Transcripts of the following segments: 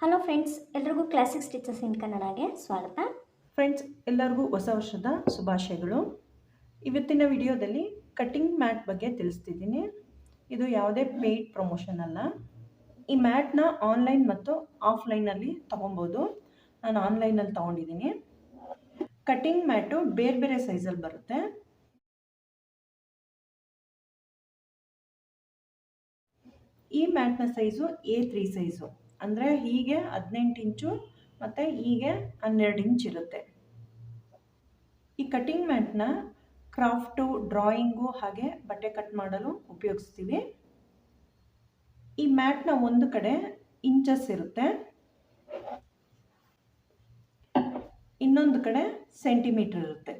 Hello friends ಎಲ್ರಿಗೂ classic stitches in ಕನ್ನಡಗೆ ಸ್ವಾಗತ. ಫ್ರೆಂಡ್ಸ್ ಎಲ್ಲರಿಗೂ ಹೊಸ ವರ್ಷದ ಶುಭಾಶಯಗಳು. ಇವತ್ತಿನ ವಿಡಿಯೋದಲ್ಲಿ ಕಟ್ಟಿಂಗ್ ಮ್ಯಾಟ್ ಬಗ್ಗೆ ತಿಳಿಸ್ತಿದ್ದೀನಿ. ಇದು ಯಾವುದೇ ಪೇಯ್ಡ್ ಪ್ರಮೋಷನ್ ಅಲ್ಲ. ಈ ಮ್ಯಾಟ್ನ ಆನ್ಲೈನ್ ಮತ್ತು ಆಫ್ಲೈನಲ್ಲಿ ತೊಗೊಬೋದು. ನಾನು ಆನ್ಲೈನಲ್ಲಿ ತೊಗೊಂಡಿದ್ದೀನಿ. ಕಟ್ಟಿಂಗ್ ಮ್ಯಾಟು ಬೇರೆ ಬೇರೆ ಸೈಜಲ್ಲಿ ಬರುತ್ತೆ. ಈ ಮ್ಯಾಟ್ನ ಸೈಜು ಎ ತ್ರೀ ಸೈಜು ಅಂದರೆ ಹೀಗೆ ಹದಿನೆಂಟು ಇಂಚು ಮತ್ತು ಹೀಗೆ ಹನ್ನೆರಡು ಇಂಚ್ ಇರುತ್ತೆ. ಈ ಕಟ್ಟಿಂಗ್ ಮ್ಯಾಟ್ನ ಕ್ರಾಫ್ಟು ಡ್ರಾಯಿಂಗು ಹಾಗೆ ಬಟ್ಟೆ ಕಟ್ ಮಾಡಲು ಉಪಯೋಗಿಸ್ತೀವಿ. ಈ ಮ್ಯಾಟ್ನ ಒಂದು ಕಡೆ ಇಂಚಸ್ ಇರುತ್ತೆ. ಇನ್ನೊಂದು ಕಡೆ ಸೆಂಟಿಮೀಟರ್ ಇರುತ್ತೆ.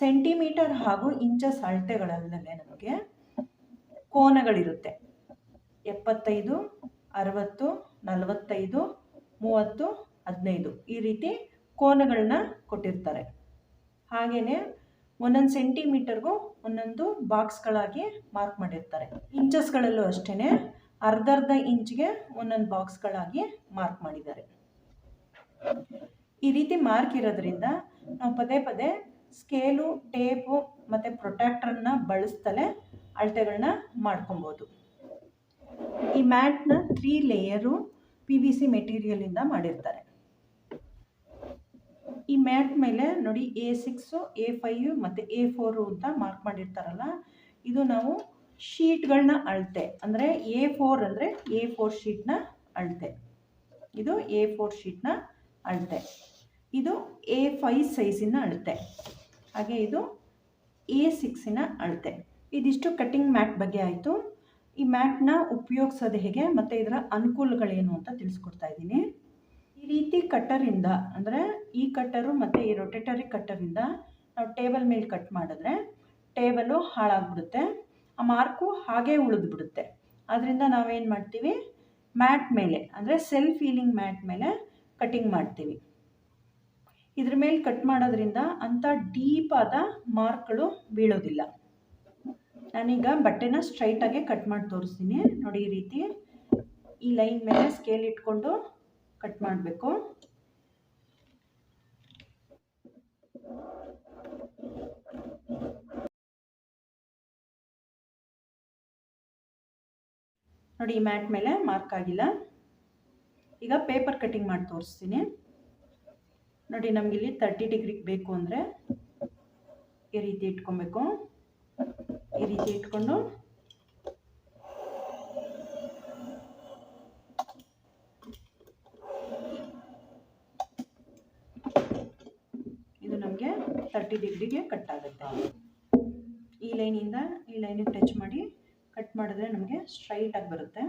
ಸೆಂಟಿಮೀಟರ್ ಹಾಗೂ ಇಂಚಸ್ ಅಳತೆಗಳಲ್ಲದೆ ನಮಗೆ ಕೋನಗಳಿರುತ್ತೆ. ಎಪ್ಪತ್ತೈದು, ಅರವತ್ತು, ನಲವತ್ತೈದು, ಮೂವತ್ತು, ಹದಿನೈದು ಈ ರೀತಿ ಕೋನಗಳನ್ನ ಕೊಟ್ಟಿರ್ತಾರೆ. ಹಾಗೆಯೇ ಒಂದೊಂದು ಸೆಂಟಿಮೀಟರ್ಗೂ ಒಂದೊಂದು ಬಾಕ್ಸ್ಗಳಾಗಿ ಮಾರ್ಕ್ ಮಾಡಿರ್ತಾರೆ. ಇಂಚಸ್ಗಳಲ್ಲೂ ಅಷ್ಟೇ ಅರ್ಧರ್ಧ ಇಂಚ್ಗೆ ಒಂದೊಂದು ಬಾಕ್ಸ್ಗಳಾಗಿ ಮಾರ್ಕ್ ಮಾಡಿದ್ದಾರೆ. ಈ ರೀತಿ ಮಾರ್ಕ್ ಇರೋದ್ರಿಂದ ನಾವು ಪದೇ ಪದೇ ಸ್ಕೇಲು, ಟೇಪು ಮತ್ತು ಪ್ರೊಟ್ಯಾಕ್ಟ್ರನ್ನ ಬಳಸ್ತಲೇ ಅಳತೆಗಳನ್ನ ಮಾಡ್ಕೊಬೋದು. ಈ ಮ್ಯಾಟ್ನ three layer P V C ಮೆಟೀರಿಯಲಿಂದ ಮಾಡಿರ್ತಾರೆ. ಈ ಮ್ಯಾಟ್ ಮೇಲೆ ನೋಡಿ ಎ ಸಿಕ್ಸು, ಎ ಫೈವ್ ಮತ್ತು ಎ ಫೋರು ಅಂತ ಮಾರ್ಕ್ ಮಾಡಿರ್ತಾರಲ್ಲ, ಇದು ನಾವು ಶೀಟ್ಗಳನ್ನ ಅಳತೆ. ಅಂದರೆ ಎ ಫೋರ್ ಅಂದರೆ ಎ ಫೋರ್ ಶೀಟ್ನ ಅಳತೆ. ಇದು ಎ ಫೋರ್ ಶೀಟ್ನ ಅಳತೆ. ಇದು ಎ ಫೈವ್ ಸೈಜಿನ ಅಳತೆ. ಹಾಗೆ ಇದು ಎ ಸಿಕ್ಸಿನ ಅಳತೆ. ಇದಿಷ್ಟು ಕಟ್ಟಿಂಗ್ ಮ್ಯಾಟ್ ಬಗ್ಗೆ ಆಯಿತು. ಈ ಮ್ಯಾಟ್ನ ಉಪಯೋಗಿಸೋದು ಹೇಗೆ, ಮತ್ತು ಇದರ ಅನುಕೂಲಗಳೇನು ಅಂತ ತಿಳಿಸ್ಕೊಡ್ತಾ ಇದ್ದೀನಿ. ಈ ರೀತಿ ಕಟ್ಟರಿಂದ, ಅಂದರೆ ಈ ಕಟ್ಟರು ಮತ್ತು ಈ ರೊಟೇಟರಿ ಕಟ್ಟರಿಂದ ನಾವು ಟೇಬಲ್ ಮೇಲೆ ಕಟ್ ಮಾಡಿದ್ರೆ ಟೇಬಲು ಹಾಳಾಗ್ಬಿಡುತ್ತೆ. ಆ ಮಾರ್ಕು ಹಾಗೇ ಉಳಿದ್ಬಿಡುತ್ತೆ. ಅದರಿಂದ ನಾವೇನು ಮಾಡ್ತೀವಿ? ಮ್ಯಾಟ್ ಮೇಲೆ, ಅಂದರೆ ಸೆಲ್ಫ್ ಹೀಲಿಂಗ್ ಮ್ಯಾಟ್ ಮೇಲೆ ಕಟ್ಟಿಂಗ್ ಮಾಡ್ತೀವಿ. ಇದ್ರ ಮೇಲೆ ಕಟ್ ಮಾಡೋದ್ರಿಂದ ಅಂಥ ಡೀಪಾದ ಮಾರ್ಕ್ಗಳು ಬೀಳೋದಿಲ್ಲ. ನಾನೀಗ ಬಟ್ಟೆನ ಸ್ಟ್ರೈಟಾಗೆ ಕಟ್ ಮಾಡಿ ತೋರಿಸ್ತೀನಿ. ನೋಡಿ ಈ ರೀತಿ. ಈ ಲೈನ್ ಮೇಲೆ ಸ್ಕೇಲ್ ಇಟ್ಕೊಂಡು ಕಟ್ ಮಾಡಬೇಕು. ನೋಡಿ ಈ ಮ್ಯಾಟ್ ಮೇಲೆ ಮಾರ್ಕ್ ಆಗಿಲ್ಲ. ಈಗ ಪೇಪರ್ ಕಟಿಂಗ್ ಮಾಡಿ ತೋರಿಸ್ತೀನಿ. ನೋಡಿ ನಮಗಿಲ್ಲಿ ತರ್ಟಿ ಡಿಗ್ರಿಗೆ ಬೇಕು ಅಂದರೆ ಈ ರೀತಿ ಇಟ್ಕೊಬೇಕು. ಈ ರೀತಿ ಇಟ್ಕೊಂಡು ಇದು ನಮಗೆ ತರ್ಟಿ ಡಿಗ್ರಿಗೆ ಕಟ್ ಆಗುತ್ತೆ. ಈ ಲೈನಿಂದ ಈ ಲೈನಿಗೆ ಟಚ್ ಮಾಡಿ ಕಟ್ ಮಾಡಿದ್ರೆ ನಮಗೆ ಸ್ಟ್ರೈಟಾಗಿ ಬರುತ್ತೆ.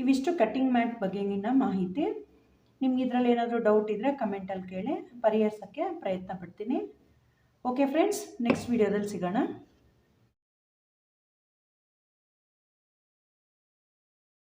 ಇವಿಷ್ಟು ಕಟ್ಟಿಂಗ್ ಮ್ಯಾಟ್ ಬಗೆಗಿನ ಮಾಹಿತಿ. ನಿಮ್ಗೆ ಇದರಲ್ಲಿ ಏನಾದರೂ ಡೌಟ್ ಇದ್ದರೆ ಕಮೆಂಟಲ್ಲಿ ಕೇಳಿ, ಪರಿಹರಿಸೋಕ್ಕೆ ಪ್ರಯತ್ನ ಪಡ್ತೀನಿ. ಓಕೆ ಫ್ರೆಂಡ್ಸ್ ನೆಕ್ಸ್ಟ್ ವೀಡಿಯೋದಲ್ಲಿ ಸಿಗೋಣ.